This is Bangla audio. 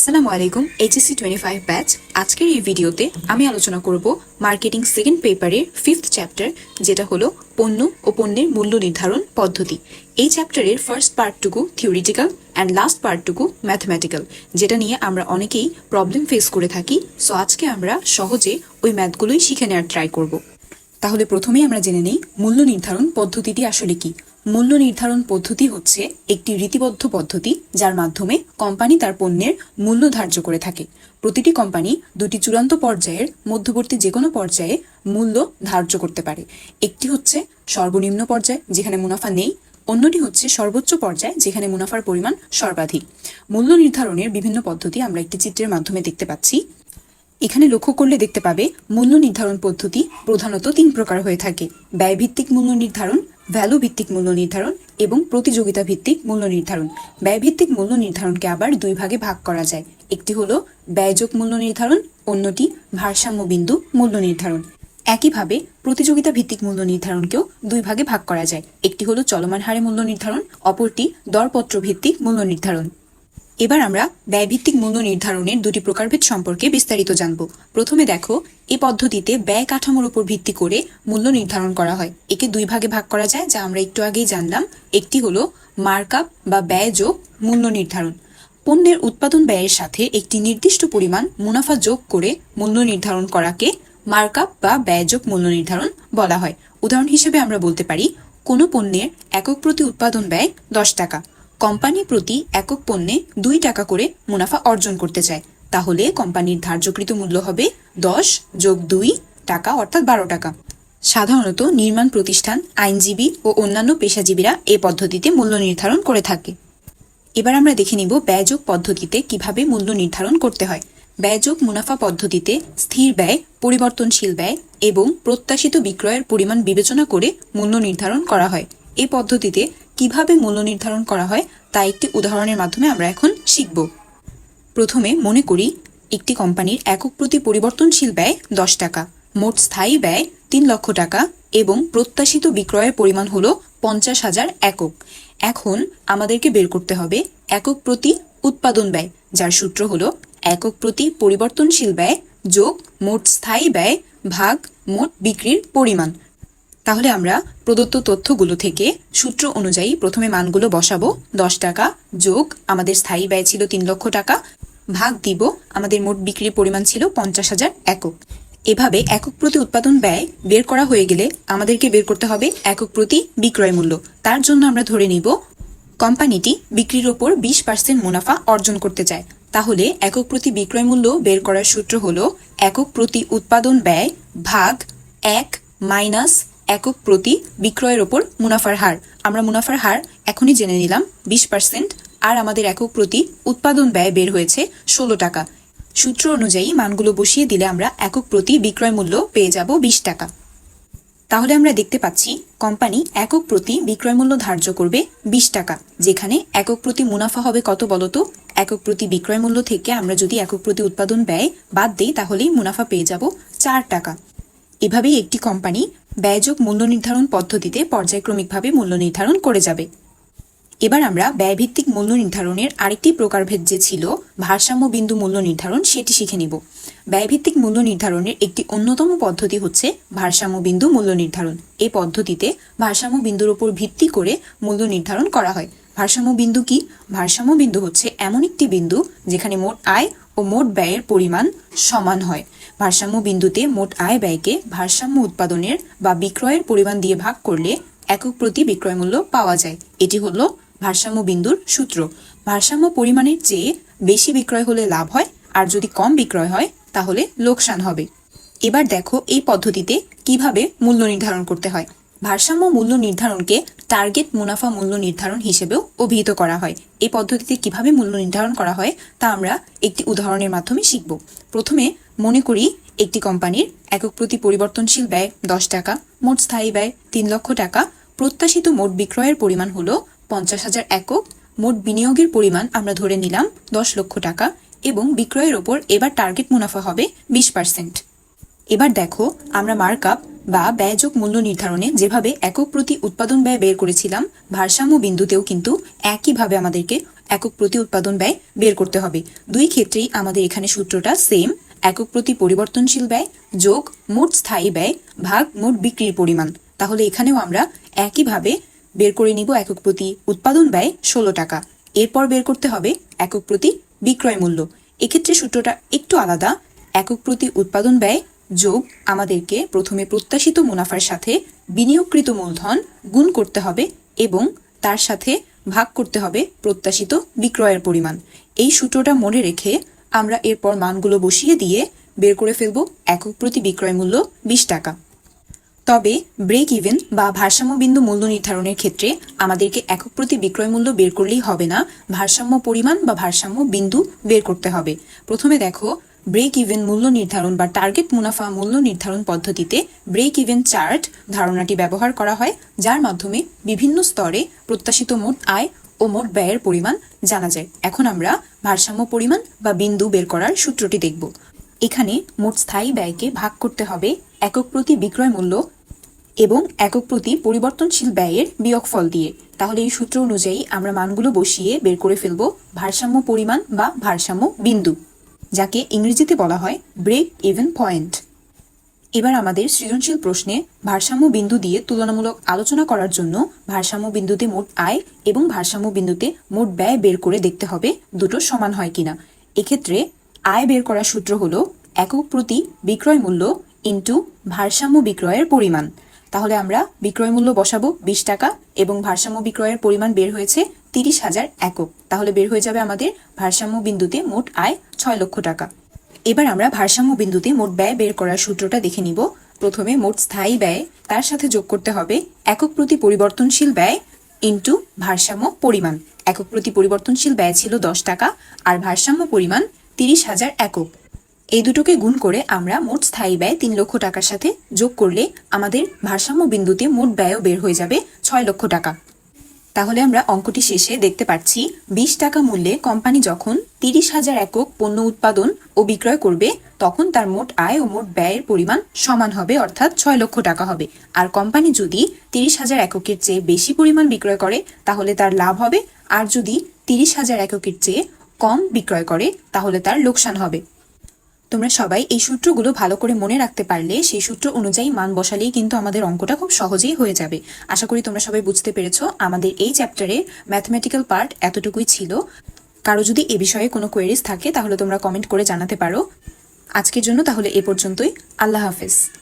আসসালামু আলাইকুম এইচএসসি টোয়েন্টি ফাইভ ব্যাচ আজকের এই ভিডিওতে আমি আলোচনা করব মার্কেটিং সেকেন্ড পেপারের ফিফথ চ্যাপ্টার যেটা হলো পণ্য ও পণ্যের মূল্য নির্ধারণ পদ্ধতি। এই চ্যাপ্টারের ফার্স্ট পার্টটুকু থিওরিটিক্যাল অ্যান্ড লাস্ট পার্টটুকু ম্যাথমেটিক্যাল যেটা নিয়ে আমরা অনেকেই প্রবলেম ফেস করে থাকি। সো আজকে আমরা সহজে ওই ম্যাথগুলোই শিখে নেওয়ার ট্রাই করব। তাহলে প্রথমেই আমরা জেনে নিই মূল্য নির্ধারণ পদ্ধতিটি আসলে কি। মূল্য নির্ধারণ পদ্ধতি হচ্ছে একটি রীতিবদ্ধ পদ্ধতি যার মাধ্যমে কোম্পানি তার পণ্যের মূল্য ধার্য করে থাকে। প্রতিটি কোম্পানি দুটি চূড়ান্ত পর্যায়ের মধ্যবর্তী যে কোনো পর্যায়ে মূল্য ধার্য করতে পারে। একটি হচ্ছে সর্বনিম্ন পর্যায় যেখানে মুনাফা নেই, অন্যটি হচ্ছে সর্বোচ্চ পর্যায় যেখানে মুনাফার পরিমাণ সর্বাধিক। মূল্য নির্ধারণের বিভিন্ন পদ্ধতি আমরা একটি চিত্রের মাধ্যমে দেখতে পাচ্ছি। এখানে লক্ষ্য করলে দেখতে পাবে মূল্য নির্ধারণ পদ্ধতি প্রধানত তিন প্রকার হয়ে থাকে। ব্যয়ভিত্তিক মূল্য নির্ধারণ ভ্যালু ভিত্তিক মূল্য নির্ধারণ এবং প্রতিযোগিতা ভিত্তিক মূল্য নির্ধারণ। ব্যয়ভিত্তিক মূল্য নির্ধারণকে আবার দুই ভাগে ভাগ করা যায়। একটি হলো ব্যয়যোগ মূল্য নির্ধারণ, অন্যটি ভারসাম্য বিন্দু মূল্য নির্ধারণ। একইভাবে প্রতিযোগিতা ভিত্তিক মূল্য নির্ধারণকেও দুই ভাগে ভাগ করা যায়। একটি হলো চলমান হারে মূল্য নির্ধারণ, অপরটি দরপত্র ভিত্তিক মূল্য নির্ধারণ। এবার আমরা ব্যয়ভিত্তিক মূল্য নির্ধারণের দুটি প্রকারভেদ সম্পর্কে বিস্তারিত জানব। প্রথমে দেখো, এই পদ্ধতিতে ব্যয় কাঠামোর উপর ভিত্তি করে মূল্য নির্ধারণ করা হয়। একে দুই ভাগে ভাগ করা যায়, যা আমরা একটু আগেই জানলাম। একটি হলো মার্কআপ বা ব্যয় যোগ মূল্য নির্ধারণ। পণ্যের উৎপাদন ব্যয়ের সাথে একটি নির্দিষ্ট পরিমাণ মুনাফা যোগ করে মূল্য নির্ধারণ করাকে মার্কআপ বা ব্যয়যোগ মূল্য নির্ধারণ বলা হয়। উদাহরণ হিসেবে আমরা বলতে পারি, কোনো পণ্যের একক প্রতি উৎপাদন ব্যয় দশ টাকা। কোম্পানি প্রতি একক পণ্যে দুই টাকা করে মুনাফা অর্জন করতে চায়। তাহলে কোম্পানির ধার্যকৃত মূল্য হবে দশ যোগ দুই টাকা, অর্থাৎ বারো টাকা। সাধারণত নির্মাণ প্রতিষ্ঠান, আইনজীবী ও অন্যান্য পেশাজীবীরা এ পদ্ধতিতে মূল্য নির্ধারণ করে থাকে। এবার আমরা দেখে নিব ব্যয়যোগ পদ্ধতিতে কীভাবে মূল্য নির্ধারণ করতে হয়। ব্যয়যোগ মুনাফা পদ্ধতিতে স্থির ব্যয়, পরিবর্তনশীল ব্যয় এবং প্রত্যাশিত বিক্রয়ের পরিমাণ বিবেচনা করে মূল্য নির্ধারণ করা হয়। এই পদ্ধতিতে কীভাবে মূল্য নির্ধারণ করা হয় তা একটি উদাহরণের মাধ্যমে আমরা এখন শিখব। প্রথমে মনে করি, একটি কোম্পানির একক প্রতি পরিবর্তনশীল ব্যয় দশ টাকা, মোট স্থায়ী ব্যয় তিন লক্ষ টাকা এবং প্রত্যাশিত বিক্রয়ের পরিমাণ হল পঞ্চাশ হাজার একক। এখন আমাদেরকে বের করতে হবে একক প্রতি উৎপাদন ব্যয়, যার সূত্র হল একক প্রতি পরিবর্তনশীল ব্যয় যোগ মোট স্থায়ী ব্যয় ভাগ মোট বিক্রির পরিমাণ। তাহলে আমরা প্রদত্ত তথ্যগুলো থেকে সূত্র অনুযায়ী প্রথমে মানগুলো বসাবো, দশ টাকা যোগ আমাদের স্থায়ী ব্যয় ছিল তিন লক্ষ টাকা, ভাগ দিব আমাদের মোট বিক্রির পরিমাণ ছিল পঞ্চাশ হাজার একক। এভাবে একক প্রতি উৎপাদন ব্যয় বের করা হয়ে গেলে আমাদেরকে বের করতে হবে একক প্রতি বিক্রয় মূল্য। তার জন্য আমরা ধরে নিব, কোম্পানিটি বিক্রির ওপর বিশ পার্সেন্ট মুনাফা অর্জন করতে চায়। তাহলে একক প্রতি বিক্রয় মূল্য বের করার সূত্র হলো একক প্রতি উৎপাদন ব্যয় ভাগ এক মাইনাস একক প্রতি বিক্রয়ের ওপর মুনাফার হার। আমরা মুনাফার হার এখনই জেনে নিলাম, বিশ পার্সেন্ট আর আমাদের একক প্রতি উৎপাদন ব্যয় বের হয়েছে ষোলো টাকা। সূত্র অনুযায়ী মানগুলো বসিয়ে দিলে আমরা একক প্রতি বিক্রয় মূল্য পেয়ে যাব বিশ টাকা। তাহলে আমরা দেখতে পাচ্ছি, কোম্পানি একক প্রতি বিক্রয় মূল্য ধার্য করবে বিশ টাকা, যেখানে একক প্রতি মুনাফা হবে কত বলতো? একক প্রতি বিক্রয় মূল্য থেকে আমরা যদি একক প্রতি উৎপাদন ব্যয় বাদ দিই, তাহলেই মুনাফা পেয়ে যাব চার টাকা। এভাবেই একটি কোম্পানি ব্যয়যোগ মূল্য নির্ধারণ পদ্ধতিতে পর্যায়ক্রমিকভাবে মূল্য নির্ধারণ করে যাবে। এবার আমরা ব্যয়ভিত্তিক মূল্য নির্ধারণের আরেকটি প্রকারভেদ যে ছিল, ভারসাম্য বিন্দু মূল্য নির্ধারণ, সেটি শিখে নিব। ব্যয়ভিত্তিক মূল্য নির্ধারণের একটি অন্যতম পদ্ধতি হচ্ছে ভারসাম্য বিন্দু মূল্য নির্ধারণ। এ পদ্ধতিতে ভারসাম্য বিন্দুর উপর ভিত্তি করে মূল্য নির্ধারণ করা হয়। ভারসাম্য বিন্দু কি? ভারসাম্য বিন্দু হচ্ছে এমন একটি বিন্দু যেখানে মোট আয় ও মোট ব্যয়ের পরিমাণ সমান হয়। ভারসাম্য বিন্দুতে মোট আয় ব্যয়কে ভারসাম্য উৎপাদনের বা বিক্রয়ের পরিমাণ দিয়ে ভাগ করলে একক প্রতি বিক্রয় মূল্য পাওয়া যায়। এটি হলো ভারসাম্য বিন্দুর সূত্র। ভারসাম্য পরিমাণের চেয়ে বেশি বিক্রয় হলে লাভ হয়, আর যদি কম বিক্রয় হয়, তাহলে লোকসান হবে। এবার দেখো এই পদ্ধতিতে কীভাবে মূল্য নির্ধারণ করতে হয়। ভারসাম্য মূল্য নির্ধারণকে টার্গেট মুনাফা মূল্য নির্ধারণ হিসেবেও অভিহিত করা হয়। এই পদ্ধতিতে কীভাবে মূল্য নির্ধারণ করা হয় তা আমরা একটি উদাহরণের মাধ্যমে শিখব। প্রথমে মনে করি একটি কোম্পানির একক প্রতি পরিবর্তনশীল ব্যয় দশ টাকা, মোট স্থায়ী ব্যয় তিন লক্ষ টাকা, প্রত্যাশিত মোট বিক্রয়ের পরিমাণ হলো পঞ্চাশ হাজার একক, মোট বিনিয়োগের পরিমাণ আমরা ধরে নিলাম দশ লক্ষ টাকা এবং বিক্রয়ের ওপর এবার টার্গেট মুনাফা হবে বিশ পার্সেন্ট এবার দেখো আমরা মার্কআপ বা ব্যয়যোগ মূল্য নির্ধারণে যেভাবে একক প্রতি উৎপাদন ব্যয় বের করেছিলাম, ভারসাম্য বিন্দুতেও কিন্তু একইভাবে আমাদেরকে একক প্রতি উৎপাদন ব্যয় বের করতে হবে। দুই ক্ষেত্রেই আমাদের এখানে সূত্রটা সেম একক প্রতি পরিবর্তনশীল ব্যয় যোগ মোট স্থায়ী ব্যয় ভাগ মোট বিক্রির পরিমাণ। তাহলে এখানেও আমরা একইভাবে বের করে নিব একক প্রতি উৎপাদন ব্যয় ষোলো টাকা। এরপর বের করতে হবে একক প্রতি বিক্রয় মূল্য। এক্ষেত্রে সূত্রটা একটু আলাদা। একক প্রতি উৎপাদন ব্যয় যোগ আমাদেরকে প্রথমে প্রত্যাশিত মুনাফার সাথে বিনিয়োগকৃত মূলধন গুণ করতে হবে এবং তার সাথে ভাগ করতে হবে প্রত্যাশিত বিক্রয়ের পরিমাণ। এই সূত্রটা মনে রেখে আমরা এরপর মানগুলো বসিয়ে দিয়ে বের করে ফেলব একক প্রতি বিক্রয় মূল্য বিশ টাকা। তবে ব্রেক ইভেন বা ভারসাম্য বিন্দু মূল্য নির্ধারণের ক্ষেত্রে আমাদেরকে একক প্রতি বিক্রয় মূল্য বের করলেই হবে না। ভারসাম্য পরিমাণ বা ভারসাম্য বিন্দু বের করতে হবে। প্রথমে দেখো ব্রেক ইভেন মূল্য নির্ধারণ বা টার্গেট মুনাফা মূল্য নির্ধারণ পদ্ধতিতে ব্রেক ইভেন চার্ট ধারণাটি ব্যবহার করা হয়, যার মাধ্যমে বিভিন্ন স্তরে প্রত্যাশিত মোট আয় ও মোট ব্যয়ের পরিমাণ জানা যায়। এখন আমরা ভারসাম্য পরিমাণ বা বিন্দু বের করার সূত্রটি দেখব। এখানে মোট স্থায়ী ব্যয়কে ভাগ করতে হবে একক প্রতি বিক্রয় মূল্য এবং একক প্রতি পরিবর্তনশীল ব্যয়ের বিয়োগফল দিয়ে। তাহলে এই সূত্র অনুযায়ী আমরা মানগুলো বসিয়ে বের করে ফেলব ভারসাম্য পরিমাণ বা ভারসাম্য বিন্দু। যাকে ইংরেজিতে বলা হয় ব্রেক ইভেন পয়েন্ট এবার আমাদের সৃজনশীল প্রশ্নে ভারসাম্য বিন্দু দিয়ে তুলনামূলক আলোচনা করার জন্য ভারসাম্য বিন্দুতে মোট আয় এবং ভারসাম্য বিন্দুতে মোট ব্যয় বের করে দেখতে হবে দুটো সমান হয় কিনা। এক্ষেত্রে আয় বের করার সূত্র হল একক প্রতি বিক্রয় মূল্য ইন্টু ভারসাম্য বিক্রয়ের পরিমাণ। তাহলে আমরা বিক্রয় মূল্য বসাবো বিশ টাকা এবং ভারসাম্য বিক্রয়ের পরিমাণ বের হয়েছে তিরিশ হাজার একক। তাহলে বের হয়ে যাবে আমাদের ভারসাম্য বিন্দুতে মোট আয় ছয় লক্ষ টাকা। এবার আমরা ভারসাম্য বিন্দুতে মোট ব্যয় বের করার সূত্রটা দেখে নিব। প্রথমে মোট স্থায়ী ব্যয়, তার সাথে যোগ করতে হবে একক প্রতি পরিবর্তনশীল ব্যয় ইন্টু ভারসাম্য পরিমাণ। একক প্রতি পরিবর্তনশীল ব্যয় ছিল দশ টাকা, আর ভারসাম্য পরিমাণ তিরিশ হাজার একক। এই দুটোকে গুণ করে আমরা মোট স্থায়ী ব্যয় তিন লক্ষ টাকার সাথে যোগ করলে আমাদের ভারসাম্য বিন্দুতে মোট ব্যয়ও বের হয়ে যাবে ছয় লক্ষ টাকা। তাহলে আমরা অঙ্কটি শেষে দেখতে পাচ্ছি, বিশ টাকা মূল্যে কোম্পানি যখন তিরিশ হাজার একক পণ্য উৎপাদন ও বিক্রয় করবে, তখন তার মোট আয় ও মোট ব্যয়ের পরিমাণ সমান হবে, অর্থাৎ ছয় লক্ষ টাকা হবে। আর কোম্পানি যদি তিরিশ হাজার এককের চেয়ে বেশি পরিমাণ বিক্রয় করে, তাহলে তার লাভ হবে। আর যদি তিরিশ হাজার এককের চেয়ে কম বিক্রয় করে, তাহলে তার লোকসান হবে। তোমরা সবাই এই সূত্রগুলো ভালো করে মনে রাখতে পারলে সেই সূত্র অনুযায়ী মান বসালেই কিন্তু আমাদের অঙ্কটা খুব সহজেই হয়ে যাবে। আশা করি তোমরা সবাই বুঝতে পেরেছ, আমাদের এই চ্যাপ্টারে ম্যাথমেটিক্যাল পার্ট এতটুকুই ছিল। কারও যদি এ বিষয়ে কোনো কোয়েরিজ থাকে তাহলে তোমরা কমেন্ট করে জানাতে পারো। আজকের জন্য তাহলে এ পর্যন্তই। আল্লাহ হাফেজ।